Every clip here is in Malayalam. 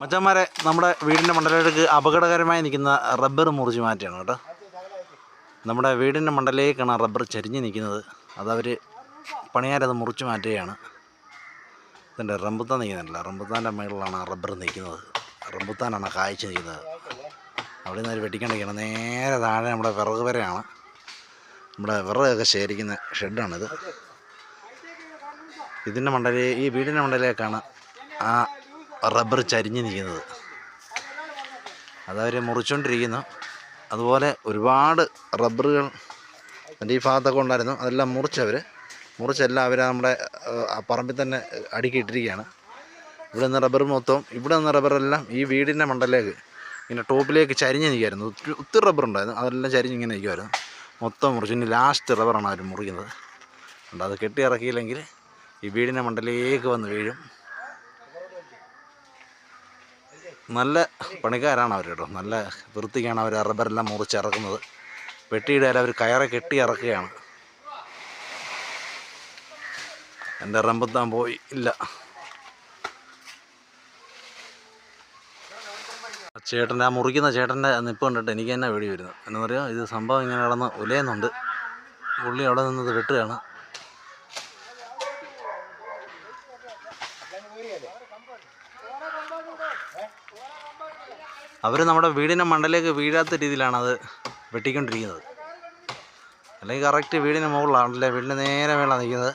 മച്ചന്മാരെ നമ്മുടെ വീടിന്റെ മണ്ടലേക്ക് അപകടകരമായി നിൽക്കുന്ന റബ്ബർ മുറിച്ച് മാറ്റുകയാണ് കേട്ടോ. നമ്മുടെ വീടിന്റെ മണ്ടലേക്കാണ് ആ റബ്ബർ ചരിഞ്ഞ് നിൽക്കുന്നത്. അതവർ പണിയാരത് മുറിച്ച് മാറ്റുകയാണ്. ഇതിന്റെ റംബുത്താൻ നിൽക്കുന്നില്ല. റംബുത്താന്റെ മുകളിലാണ് ആ റബ്ബർ നിൽക്കുന്നത്. റംബുത്താനാണ് കായ്ച്ച് നിൽക്കുന്നത്. അവിടെ നിന്ന് അവർ വെട്ടിക്കൊണ്ടിരിക്കുകയാണ്. നേരെ താഴെ നമ്മുടെ വിറക് വരെയാണ്. നമ്മുടെ വിറകൊക്കെ ശേഖരിക്കുന്ന ഷെഡാണിത്. ഇതിന്റെ മണ്ടലേ ഈ വീടിന്റെ മണ്ടലേക്കാണ് ആ റബ്ബർ ചരിഞ്ഞ് നിൽക്കുന്നത്. അതവർ മുറിച്ചുകൊണ്ടിരിക്കുന്നു അതുപോലെ ഒരുപാട് റബ്ബറുകൾ എന്റെ ഈ ഭാഗത്തൊക്കെ ഉണ്ടായിരുന്നു. അതെല്ലാം മുറിച്ചവർ മുറിച്ചെല്ലാം അവർ നമ്മുടെ പറമ്പിൽ തന്നെ അടുക്കിയിട്ടിരിക്കുകയാണ് ഇവിടെ നിന്ന് റബ്ബർ മൊത്തം ഇവിടെ നിന്ന് റബ്ബറെല്ലാം ഈ വീടിന്റെ മണ്ടലേക്ക് ഇങ്ങനെ ടോപ്പിലേക്ക് ചരിഞ്ഞ് നിൽക്കുമായിരുന്നു ഒത്തിരി റബ്ബർ ഉണ്ടായിരുന്നു. അതെല്ലാം ചരിഞ്ഞ് ഇങ്ങനെ നിൽക്കുമായിരുന്നു മൊത്തം മുറിച്ച്. ഇനി ലാസ്റ്റ് റബ്ബറാണ് അവർ മുറിക്കുന്നത്. അത് കെട്ടി ഇറക്കിയില്ലെങ്കിൽ ഈ വീടിന്റെ മണ്ടലേക്ക് വന്ന് വീഴും. നല്ല പണിക്കാരാണ് അവർ കേട്ടോ. നല്ല വൃത്തിക്കാണ് അവർ റബ്ബറെല്ലാം മുറിച്ചിറക്കുന്നത് വെട്ടിയിടാൻ അവർ കയറെ കെട്ടി ഇറക്കുകയാണ്. എന്റെ റമ്പത്താൻ പോയി ഇല്ല. ചേട്ടന്റെ ആ മുറിക്കുന്ന ചേട്ടന്റെ നിപ്പ് കണ്ടിട്ട് എനിക്ക് തന്നെ പേടി വരുന്നു എന്ന് പറയുക ഇത് സംഭവം ഇങ്ങനെ കിടന്ന് ഉലയുന്നുണ്ട് പുള്ളി അവിടെ നിന്നത് വെട്ടുകയാണ്. അവർ നമ്മുടെ വീടിന്റെ മണ്ടലേക്ക് വീഴാത്ത രീതിയിലാണ് അത് വെട്ടിക്കൊണ്ടിരിക്കുന്നത്. അല്ലെങ്കിൽ കറക്റ്റ് വീടിന് മുകളിലാണല്ലേ വീടിന്റെ നേരെ മേളാണ് നിൽക്കുന്നത്.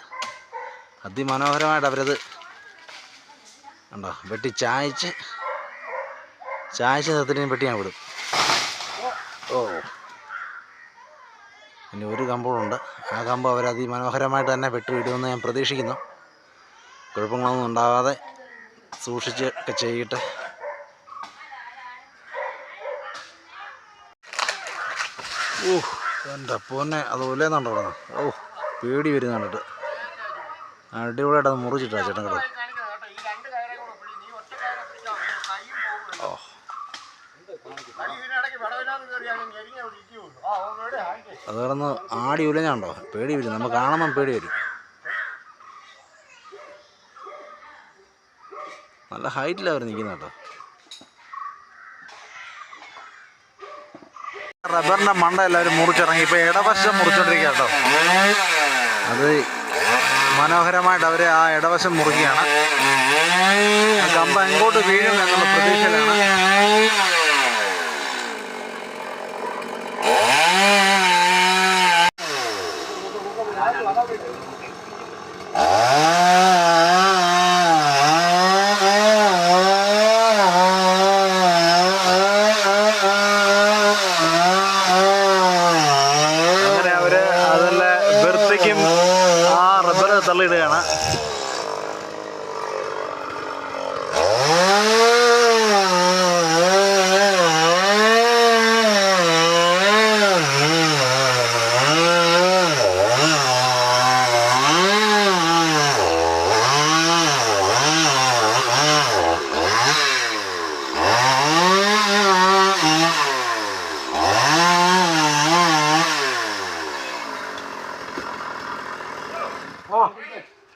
അതിമനോഹരമായിട്ട് അവരത് ഉണ്ടോ വെട്ടി ചായച്ച് ചായച്ച നിർത്തിട്ട് വെട്ടി ഞാൻ വിടും. ഓ. ഇനി ഒരു കമ്പുണ്ട്. ആ കമ്പ് അവർ അതിമനോഹരമായിട്ട് തന്നെ വെട്ടി വിടുമെന്ന് ഞാൻ പ്രതീക്ഷിക്കുന്നു. കുഴപ്പങ്ങളൊന്നും ഉണ്ടാകാതെ സൂക്ഷിച്ച് ഒക്കെ ചെയ്യട്ടെ. ഓ എന്റെ പൊന്നെ അത് ഒലേന്നുണ്ടോ അവിടെ? ഓ പേടി വരുന്ന കണ്ടിട്ട്. അടിപൊളിയായിട്ട് അത് മുറിച്ചിട്ടാ ചേട്ടൻ കേട്ടോ അത് കിടന്ന് ആടി ഉലഞ്ഞാണ്ടോ പേടി വരും. നമ്മൾ കാണുമ്പം പേടി വരും. നല്ല ഹൈറ്റിലാണ് അവർ നിൽക്കുന്നത് കേട്ടോ. റബ്ബറിന്റെ മണ്ട എല്ലാവരും മുറിച്ചിറങ്ങി. ഇപ്പൊ ഇടവശം മുറിച്ചോണ്ടിരിക്കുക കേട്ടോ അത് മനോഹരമായിട്ട് അവർ ആ ഇടവശം മുറിക്കുകയാണ്. കമ്പ എങ്ങോട്ട് വീഴും എന്നുള്ള പ്രതീക്ഷയിലാണ് അങ്ങനെ അവർ അതെല്ലാം വൃത്തിക്കും ആ റബ്ബർ തള്ളിയിടുകയാണ്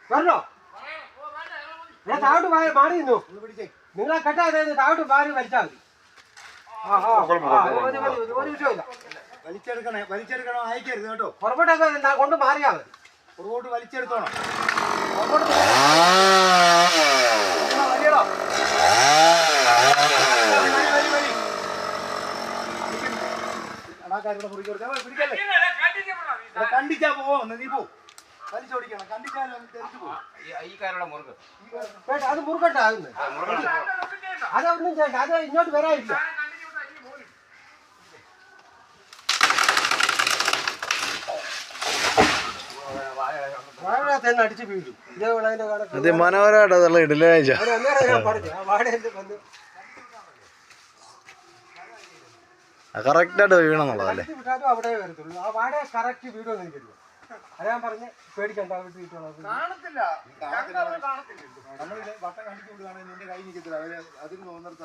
വരണോ ഞാൻ താഴോട്ട് മാറി മാറി നിന്നു നിങ്ങളെ കെട്ടാതെ താഴോട്ട് മാറി വലിച്ചാൽ മതി. ഒരു- വിഷയമില്ല. വലിച്ചെടുക്കണേ വലിച്ചെടുക്കണോ? അയക്കരുത് കേട്ടോ. പുറകോട്ടൊക്കെ കൊണ്ട് മാറിയാ മതി. പുറകോട്ട് വലിച്ചെടുത്തോണം. കണ്ടിച്ചാ പോവോ? നീ പോ. വലിച്ചോടിക്കണം. കണ്ടിച്ചാലും തെറിച്ചു പോകും. വേണ്ട അത് മുറുകട്ടെ ആകുന്നു അതൊന്നും ചെയ്യണ്ട അത് ഇങ്ങോട്ട് വരാനില്ല. അതിമനോഹരമായിട്ട് വാഴയിൽ വന്ന് കറക്റ്റായിട്ട് വീണെന്നുള്ളതല്ലേ? അവിടെ വരത്തുള്ളൂ. ആ വാഴ കറക്റ്റ് വീടുമെന്ന് എനിക്കറിയാം അത് ഞാൻ പറഞ്ഞ് പേടിക്കണ്ട വിട്ട് കിട്ടോളാം കാണത്തില്ല. നമ്മളിത് വട്ടം കണ്ടിട്ട് വിടുകയാണെങ്കിൽ നിന്റെ കൈ നിൽക്കത്തില്ല അവർ അതിന് തോന്നിടത്ത്